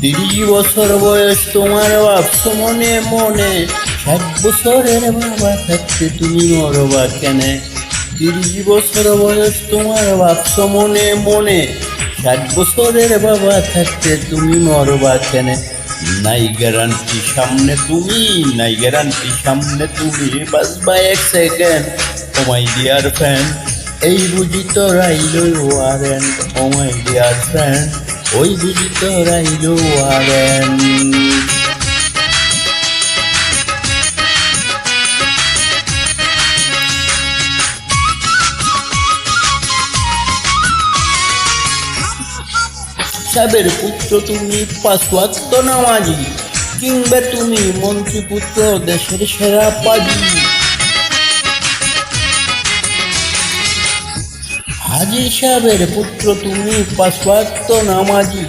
তিরিশ বছর বয়স তোমার ভাবছ মনে মনে ষাট বছরের বাবা থাকতে তুমি মরবা কেনে? তিরিশ বছর বয়স তোমার ভাবছ মনে মনে ষাট বছরের বাবা থাকতে তুমি মরবা কেনে? নাই গ্যারান্টি সামনে তুমি, নাই গ্যারান্টি সামনে তুমি বাসবা এক সেকেন্ড ও মাই ডিয়ার এই বুঝি তো রাইলো warrant oh my dear friend ওই বুঝি তো রাইলো ওয়ারেন্ট সাবের পুত্র তুমি পাশওয়াক্ত নামাজি, কিংবা তুমি মন্ত্রী পুত্র দেশের সেরা পাজি। হাজি সাহেবের পুত্র তুমি পাশওয়াক্ত নামাজি,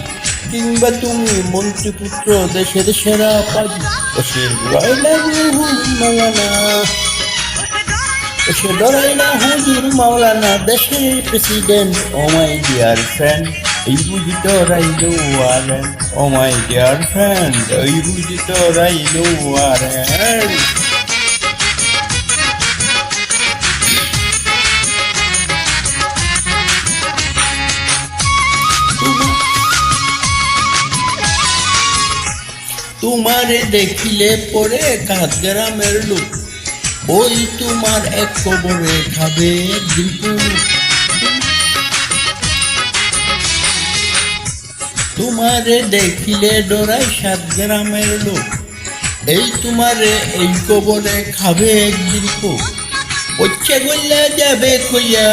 কিংবা তুমি মন্ত্রীপুত্র দেশের সেরা পাজি। সে রয়লা মাওলানা। সে ডরাই না হুজুর মাওলানা, দেশের president oh my dear friend এই বুঝি তো রাইলো warrant oh my dear friend এই বুঝি তো রাইলো ওয়ারেন তোমারে দেখিলে পরে কাজ গ্রামের লোক। ওই তোমার এক কবরে খাবে দিপু তোমারে দেখিলে ডরাই সাত গ্রামের লোক। এই তোমারে এই কবরে খাবে একদিন পোক পচ্ছে গল্লা যাবে কইয়া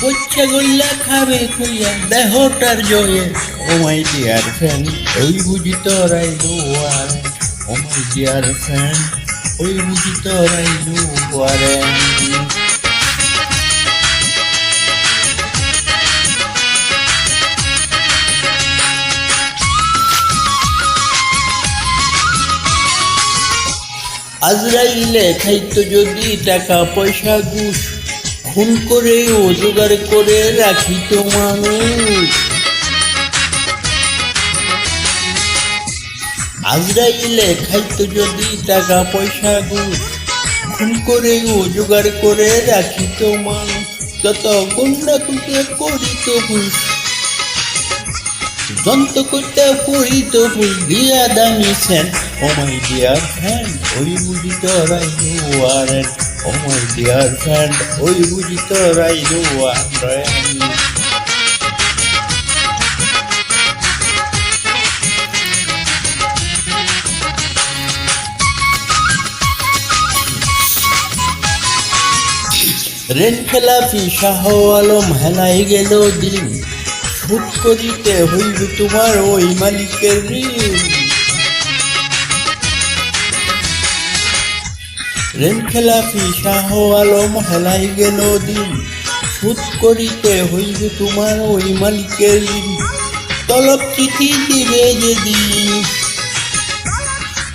পচ্ছে গল্লা খাবে কইয়া দেহটার জয়ে ও মাই ডিয়ার ফ্রেন্ড ওই বুঝি তোরাই লোয়ার ও মাই ডিয়ার ফ্রেন্ড ওই বুঝি তোরাই লোয়ারে আজরাইলে খাইতো যদি টাকা পয়সা ঘুষ, খুন করে ও জোগাড় করে রাখিত মানুষ। আজরাইলে খাইতো যদি টাকা পয়সা ঘুষ খুন করে ও জোগাড় করে রাখিত মানুষ যত গুন্ডা কুটে করিত ঘুষ যন্ত করতে পড়িত ঘুষ দিয়া দামি সেন। ও মাই ডিয়ার ফ্রেন্ড ওই বুঝি তোরাই Warren oh my dear friend ওই বুঝি তোরাই ওয়ারেন রেন খেলাফি শাহ আলম হেলাই গেল দিন। শুট করিতে হইব তোমার ওই মালিকের ঋণ। রেন খেলাফি শাহ আলম হেলাই গেল দিন। শুট করিতে হইব তোমার ওই মালিকের ঋণ। তলব চিঠি দিবে যেদিন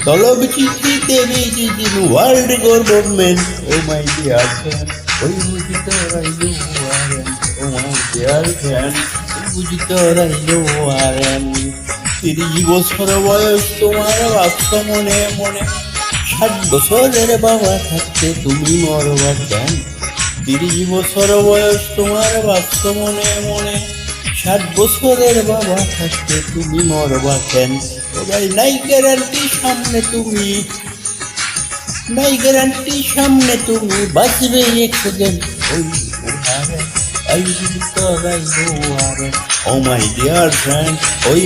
তলব চিঠি দেবে যেদিন world government, oh my dear তোরাইলো আরেন তিরিশ বছর বয়স তোমার বাচ্চা মনে মনে, ষাট বছরের বাবা থাকতে তুমি মরবা কেন তিরিশ বছর বয়স তোমার বাচ্চা মনে মনে, ষাট বছরের বাবা থাকতে তুমি মরবা কেন ও ভাই নাই গ্যারান্টি সামনে তুমি নাই গ্যারান্টি সামনে তুমি বাঁচবে একদিন। ওই ওহারে আই তোরাই ও মাই ডিয়ার ফ্রেন্ড ওই